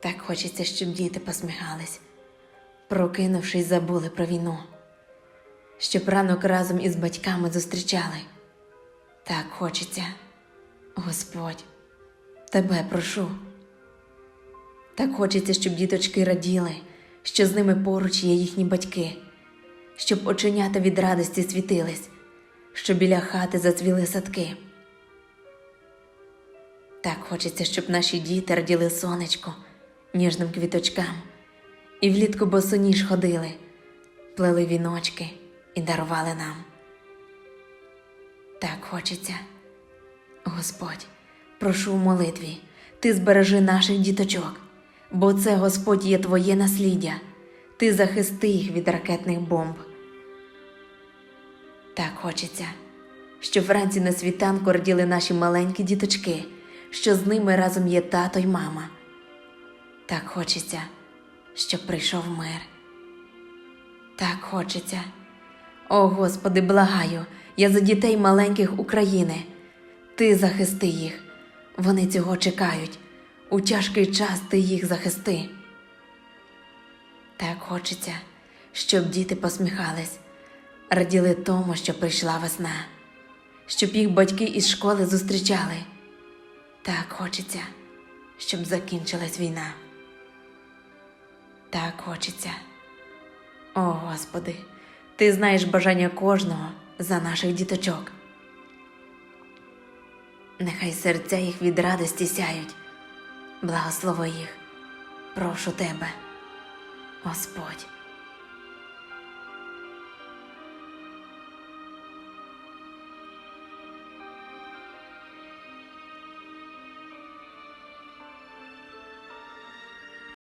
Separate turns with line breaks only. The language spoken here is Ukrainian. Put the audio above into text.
Так хочеться, щоб діти посміхались, прокинувшись, забули про війну, щоб ранок разом із батьками зустрічали. Так хочеться, Господь, тебе прошу. Так хочеться, щоб діточки раділи, що з ними поруч є їхні батьки, щоб оченята від радості світились, щоб біля хати зацвіли садки. Так хочеться, щоб наші діти раділи сонечко, ніжним квіточкам, і влітку босоніж ходили, плели віночки і дарували нам. Так хочеться, Господь, прошу в молитві, ти збережи наших діточок, бо це, Господь, є твоє насліддя, ти захисти їх від ракетних бомб. Так хочеться, щоб вранці на світанку раділи наші маленькі діточки, що з ними разом є тато й мама. Так хочеться, щоб прийшов мир. Так хочеться. О Господи, благаю, я за дітей маленьких України. Ти захисти їх. Вони цього чекають. У тяжкий час ти їх захисти. Так хочеться, щоб діти посміхались, раділи тому, що прийшла весна, щоб їх батьки із школи зустрічали. Так хочеться, щоб закінчилась війна. Так хочеться. О Господи, Ти знаєш бажання кожного за наших діточок. Нехай серця їх від радості сяють. Благослови їх. Прошу тебе, Господь.